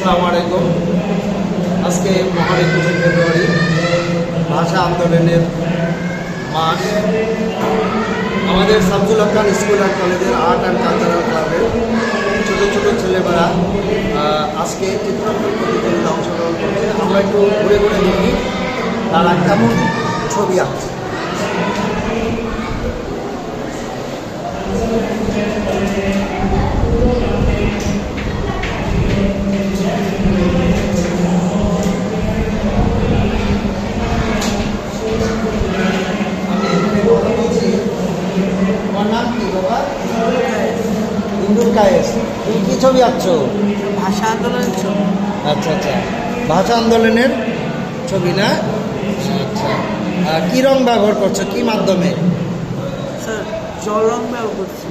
আসসালামু আলাইকুম। আজকে মহান একুশে ফেব্রুয়ারি, ভাষা আন্দোলনের মাস আমাদের হক খান স্কুল অ্যান্ড কলেজের আর্ট অ্যান্ড কালচারাল ক্লাবের ছোটো ছোটো ছেলেমেয়েরা আজকে চিত্রাঙ্কন প্রতিযোগিতা অংশগ্রহণ করছে। আমরা একটু ঘুরে ঘুরে দেখি, তারা কেমন ছবি আঁকছে। ভাষা আন্দোলনের ছবি না? আচ্ছা। কি রং ব্যবহার করছ? কি মাধ্যমে? স্যার জল রং ব্যবহার করছি।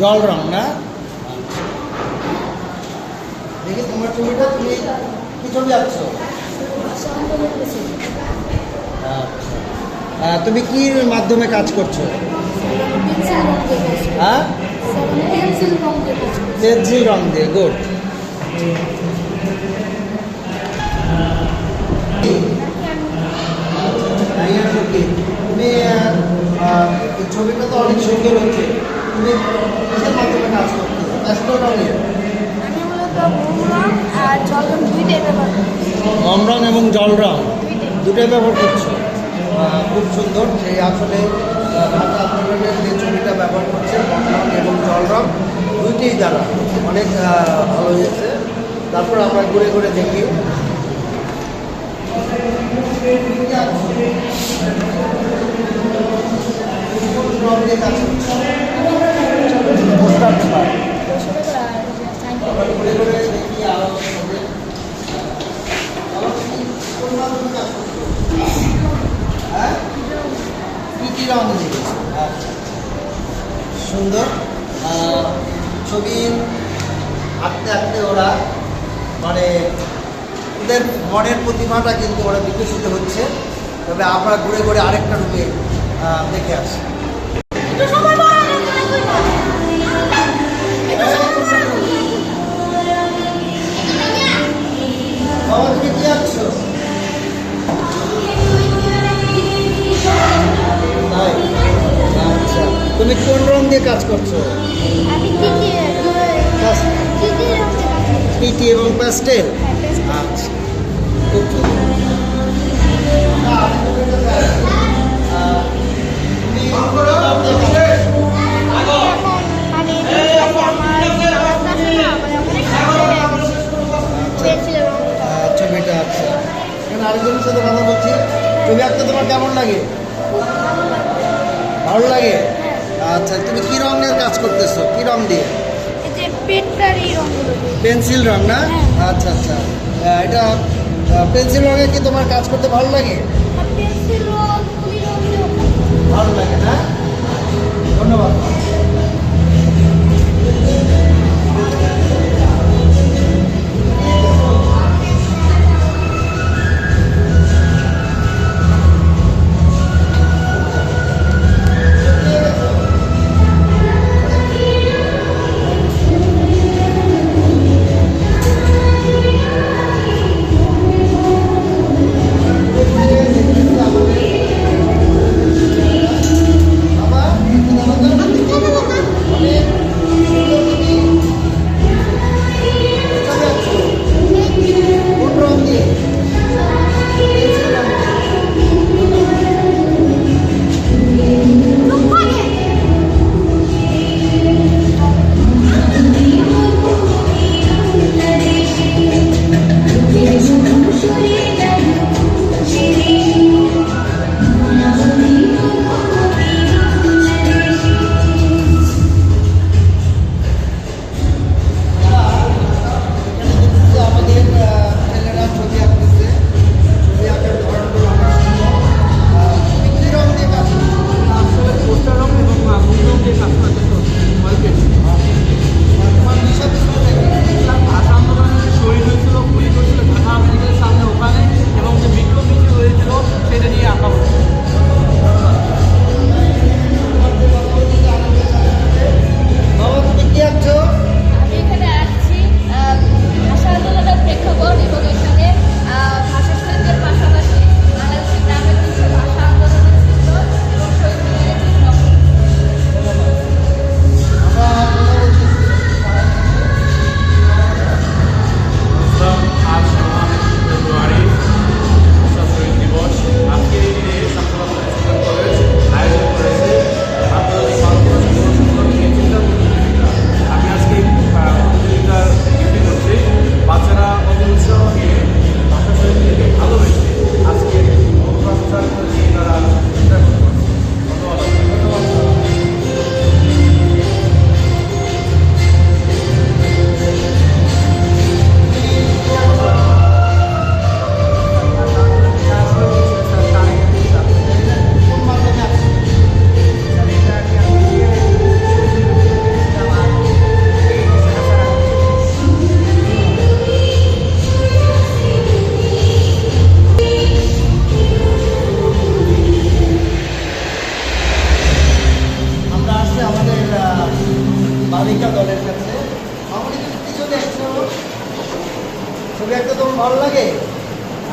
জল রং না? দেখি তোমার ছবিটা তুমি কি ছবি আঁকছো? আচ্ছা। তুমি কি মাধ্যমে কাজ করছ? হ্যাঁ? পেন্সিল রং দিয়ে গুড তুমি আহ, আহ, এই ছবিটা তো অনেক সুন্দর হচ্ছে তুমি কিসের মাধ্যমে কাজ করছ প্যাস্টেল রঙের আমি মূলত মোম রং আর জল রং দুইটাই ব্যবহার করি কম রং এবং জল রং দুইটাই দুটোই ব্যবহার করছ। খুব সুন্দর। সেই আসলে ভাষা আন্দোলনের যে ছবিটা ব্যবহার করছে কম এবং জল রং দুইটাই দ্বারা অনেক ভালো হয়েছে। তারপর আমরা ঘুরে ঘুরে দেখি। ঘুরে ঘুরে দেখি আরও ছবি। আরও কি- কোন মাধ্যমে কাজ করছ? হ্যাঁ আচ্ছা সুন্দর। ছবি আঁকতে আঁকতে ওরা মানে ওদের মনের প্রতিভাটা কিন্তু ওরা বিকশিত হচ্ছে। তবে আমরা ঘুরে ঘুরে আরেকটা রূপে দেখে আসি। কাজ করছ? আমি? পিটি এবং প্যাস্টেল। আচ্ছা। খুব ছবিটা আচ্ছা। এখানে আরেকজনের সাথে কথা বলছি? ছবি আঁকতে তোমার কেমন লাগে। ভালো লাগে? আচ্ছা তুমি কি রঙের কাজ করতেছো? কি রং দিয়ে। পেন্সিল রং না? আচ্ছা আচ্ছা। এটা পেন্সিল রঙে কি তোমার কাজ করতে ভালো লাগে? পেন্সিল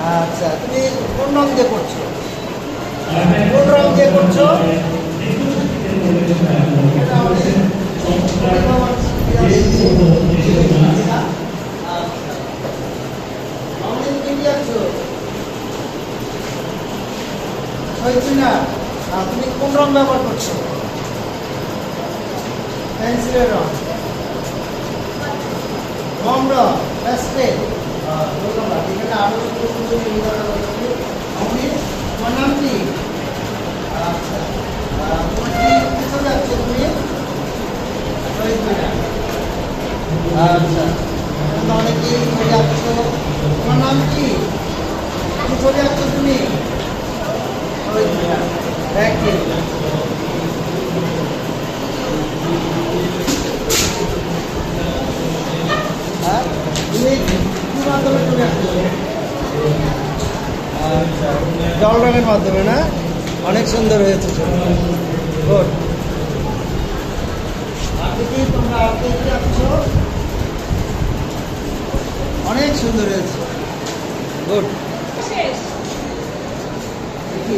আচ্ছা তুমি কোন রং দিয়ে করছ? কোন রং দিয়ে করছ? না তুমি কোন রং ব্যবহার করছ? পেন্সিলের রং কম রং আচ্ছা তোমার কি মিনার। আচ্ছা তোমরা নাম কি কি ছবি তুমি শহীদ মিনার। Thank you. হ্যাঁ তুমি কি মাধ্যমে তুমি আঁকছো আচ্ছা জল মাধ্যমে না অনেক সুন্দর হয়েছে। গুড। অনেক সুন্দর হয়েছে। গুড। দেখি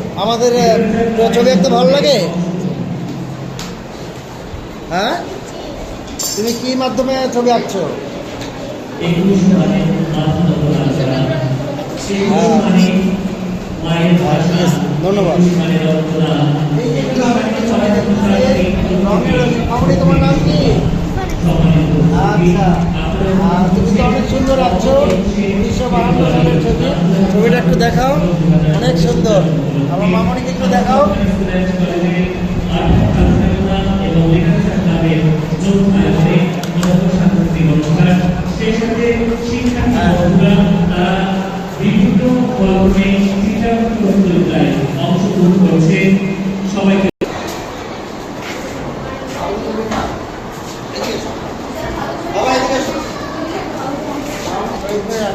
আমাদের ছবি আঁকতে ভালো লাগে হ্যাঁ তুমি কি মাধ্যমে ছবি আঁকছো মানে মানে ধন্যবাদ। মানে তোমার নাম কি আচ্ছা তুমি তো অনেক সুন্দর আছো বাহান্ন ছবি ছবিটা একটু দেখাও, অনেক সুন্দর। আমার মামনিকে একটু দেখাও এবং লিটারেচার ক্লাবের যৌথ আয়োজনে মূলত সাংস্কৃতিক অনুষ্ঠান সেই সাথে শিক্ষার্থী বন্ধুরা তারা বিভিন্ন ধরনের চিত্রা প্রতিযোগিতায় অংশগ্রহণ করছে সবাইকে বাবা, এদিকে এসো।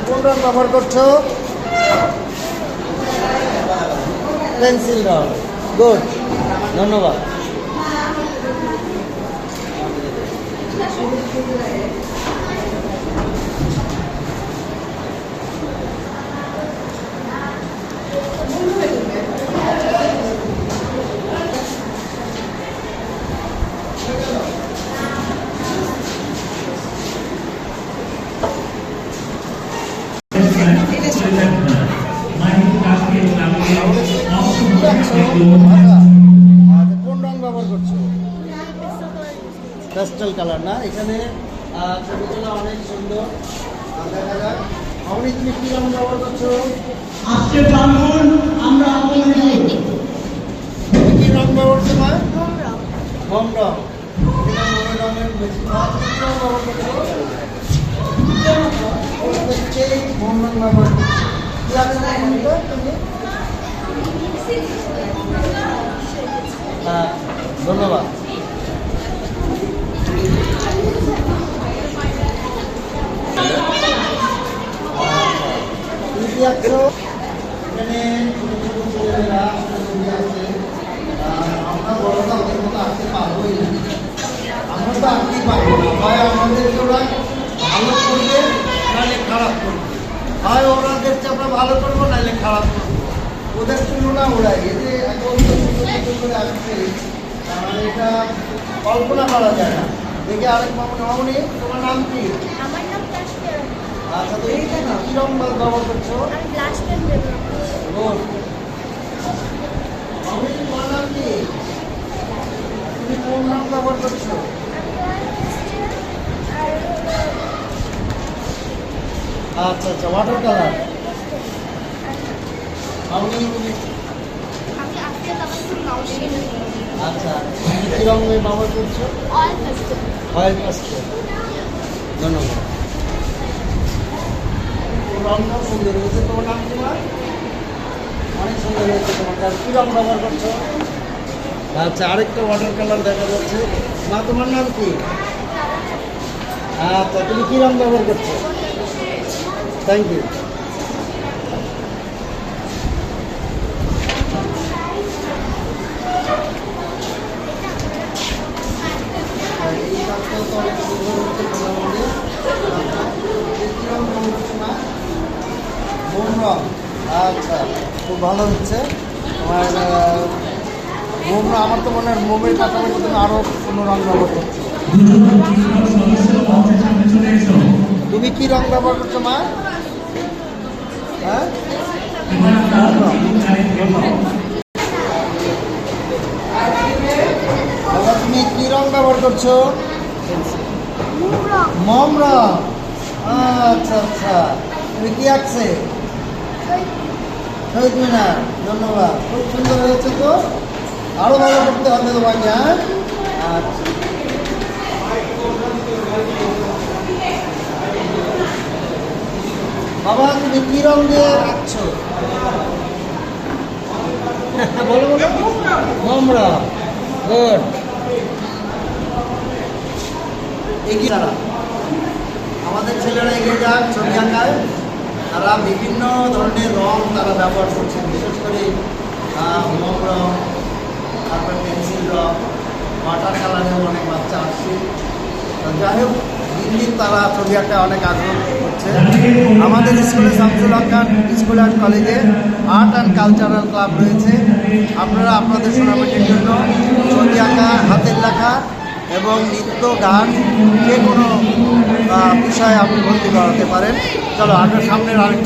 কোন রং ব্যবহার করছ পেন্সিল রং গুড ধন্যবাদ মাহির কাজকে ক্লাবের কি আঁকছো? অংশগ্রহণ আচ্ছা। আচ্ছা, কোন রং ব্যবহার করছ? পেস্টাল কালার না? এখানে ছবিগুলো অনেক সুন্দর। দেখা যাক। অমনি তুমি কি রং ব্যবহার করছ? আজকে আমরা আপনাদের কি রং ব্যবহার করছ মা? রং। রঙের বেশি মা, তুমি কি রং ব্যবহার করছ? গম রং। ব্যবহার করছ। তুমি ধন্যবাদ। বড়রা ওদের মতো আমরা তো ভালো করবে নাহলে খারাপ করবে হয় ওরা আমরা ভালো করব, নাহলে খারাপ করব। ওদের তুলনা যে এত সুন্দর করে আঁকছে আহ, এটা কল্পনা করা যায় না। দেখে আরেক মামনি। মামনি তোমার নাম কি? আমার নাম কাশ্মীর আচ্ছা তুমি কি রং ব্যবহার করছ? আমি ব্লাশ পেন ব্যবহার করছি। মামনি তোমার নাম কি? তুমি কোন নাম ব্যবহার করছ? আচ্ছা আচ্ছা ওয়াটার কালার মামনি তুমি আমি আজকে তারপর নাও শিখে আচ্ছা তুমি কী রঙের ব্যবহার করছ? অয়েল পাস্টেল ধন্যবাদ। রঙটাও সুন্দর হয়েছে তোমার নাম কি মা অনেক সুন্দর হয়েছে তোমার কাছে কী রঙ ব্যবহার করছ? আচ্ছা আরেকটা ওয়াটার কালার দেখা যাচ্ছে। মা তোমার নাম কি? আচ্ছা তুমি কী রঙ ব্যবহার করছ? থ্যাংক ইউ এই কাজটাও তো অনেক সুন্দর হচ্ছে মোটামুটি আচ্ছা, এই কী রঙ ব্যবহার করছ মা মোম রং আচ্ছা খুব ভালো হচ্ছে তোমার আহ, আমার তো মনে হয় মোমের পাশাপাশি তুমি আরও কোনো রং ব্যবহার করছ। তুমি কি রং ব্যবহার করছ, মা? হ্যাঁ? তুমি কি রং ব্যবহার করছ? মম রং আচ্ছা আচ্ছা। তুমি কি শহীদ মিনার। ধন্যবাদ। খুব সুন্দর হয়েছে তো? আরও ভালো করতে হবে তোমাকে হ্যাঁ? আচ্ছা বাবা, তুমি কি রং দিয়ে আঁকছো? বলো বলো। রং গুড। এগিয়ে তারা আমাদের ছেলেরা এগিয়ে যাক, ছবি আঁকায়। তারা বিভিন্ন ধরনের রং তারা ব্যবহার করছেন, বিশেষ করে মোম রং তারপর পেন্সিল রং ওয়াটার কালারেও অনেক তো যাই হোক দিন দিন তারা ছবি আঁকা অনেক আগ্রহ করছে। আমাদের স্কুলে শামসুল হকান স্কুল অ্যান্ড কলেজে আর্ট অ্যান্ড কালচারাল ক্লাব রয়েছে। আপনারা আপনাদের সোনামাটির জন্য ছবি আঁকা, হাতের লেখা এবং নৃত্য, গান যে কোনো বিষয়ে আপনি ভর্তি করাতে পারেন। চলো, আগে সামনের আরেকটা